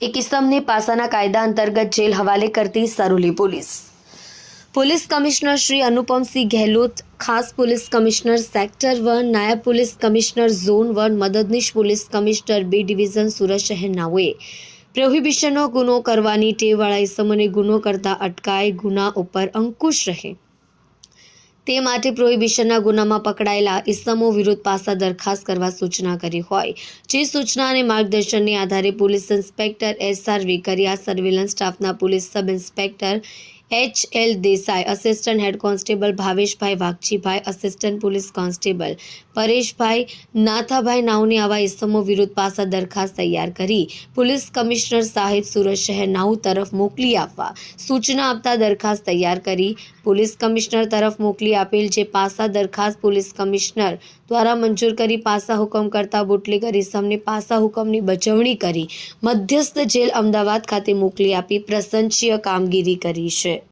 એક પાસાના કાયદા અંતર્ગત જેલ હવાલે કરતી Saroli police police commissioner Shri Anupamsinh Gehlot ખાસ પોલીસ કમિશનર સેક્ટર વન નાયબ પોલીસ કમિશનર ઝોન વન મદદનીશ police commissioner B division Surat શહેરનાઓએ પ્રોહિબિશનનો ગુનો કરવાની ટેવવાળા ઇસમોને ગુનો કરતા અટકાય ગુના ઉપર અંકુશ રહે તે માટે પ્રોહિબિશનના ગુનામાં પકડાયેલા ઇસમો વિરુદ્ધ પાસા દરખાસ્ત કરવા સૂચના કરી હોય. જે સૂચના અને માર્ગદર્શનને આધારે police inspector S R Vekariya, surveillance સ્ટાફના police sub inspector H L Desai, assistant head constable Bhaveshbhai Vaghjibhai, assistant police constable Pareshbhai Nathabhai નાઉની આવા ઇસમો વિરુદ્ધ પાસા દરખાસ્ત તૈયાર કરી પોલીસ કમિશનર સાહેબ સુરત શહેર નાઉ તરફ મોકલી આપવા સૂચના આપતા દરખાસ્ત તૈયાર કરી પોલીસ કમિશનર તરફ મોકલી આપેલ જે પાસા દરખાસ્ત પોલીસ કમિશનર દ્વારા મંજૂર કરી પાસા હુકમ કરતા બુટલેગર ઇસમને પાસા હુકમની બજવણી કરી મધ્યસ્થ જેલ અમદાવાદ ખાતે મોકલી આપી પ્રશંસીય કામગીરી કરી છે.